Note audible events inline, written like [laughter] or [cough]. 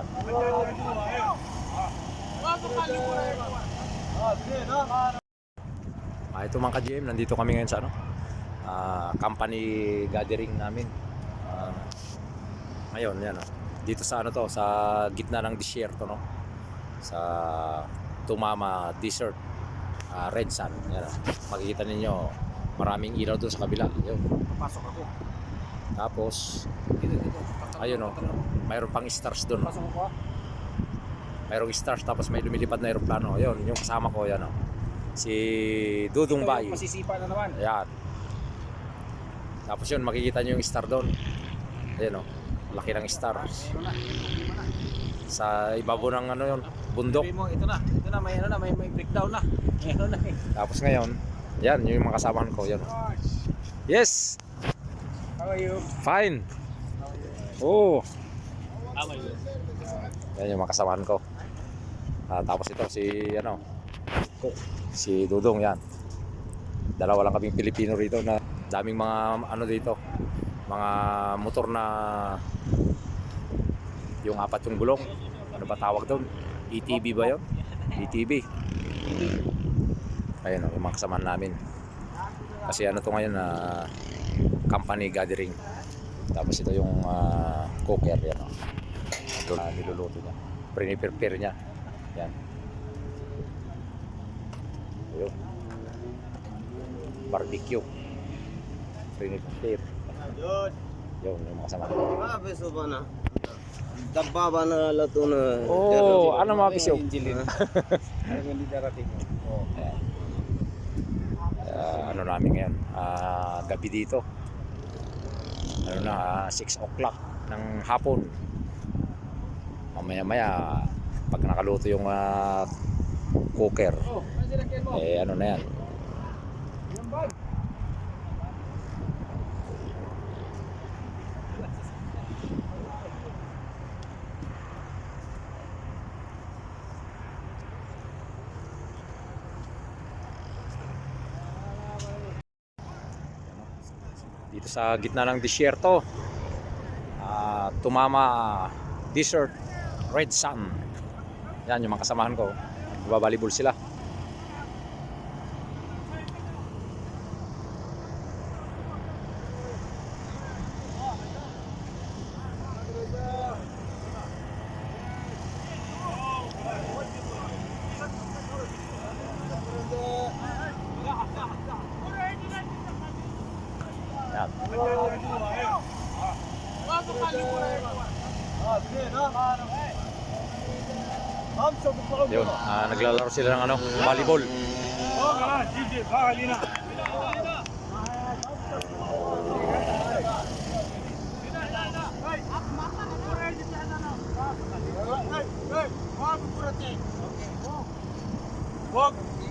Yan. Ah, ito mga ka-GM, nandito kami ngayon sa ano? Ah, company gathering namin. Ah, ngayon, yan oh. Dito sa ano to, sa gitna ng disyerto no. Sa Tumama Desert. Ah, Red Sun. Yan oh. Makikita ninyo, maraming ilaw doon sa kabila. Yun. Pasok ako. Tapos, Dito, dito. Ayun oh, mayroon pang stars doon. Oh. Mayroong stars tapos may lumilipad na aeroplano. Ayun, yung kasama ko yan oh. Si Dudong Bay. Masisipa na naman. Ayan. Tapos yun, makikita nyo yung star doon. Ayan o. Laki ng stars. Sa ibabaw ng ano yun, bundok. Mo, ito na. Ito na, may ano na, may, may breakdown na. Meron na eh. Tapos ngayon, yan, yung mga kasamahan ko. Yan. Yes! How are you? Fine! Oh! Yan yung mga kasamahan ko. Ah, tapos ito, si ano, si Dudong yan. Dalawa lang kaming Pilipino rito na daming mga ano dito, mga motor na yung apat yung gulong. Ano ba tawag doon? ETB ba yun? ETB. Ayun, oh, yung mga kasamahan namin. Kasi ano to ngayon na company gathering. Tapos ito yung ah, cooker yan. Oh. Ito na niluluto niya. Prepare niya. Yan. Ayun. Barbecue. Prepare. Yun. Yun, yung mga kasama. Grabe so ba na? Dabba ba na lato na? Oh, ano mga? [laughs] Angelina. Ano hindi darating? Oh. Ayan. Ah, ano namin ngayon? Ah, gabi dito. Ano na, 6 o'clock ng hapon. Mamaya maya, pag nakaluto yung ah, cooker, Oh, ano eh ano na yan. Dito sa gitna ng disyerto ah, tumama desert red sun. Yan yung mga kasamahan ko. Babalibol sila yan yun ah, naglalaro sila ng ano volleyball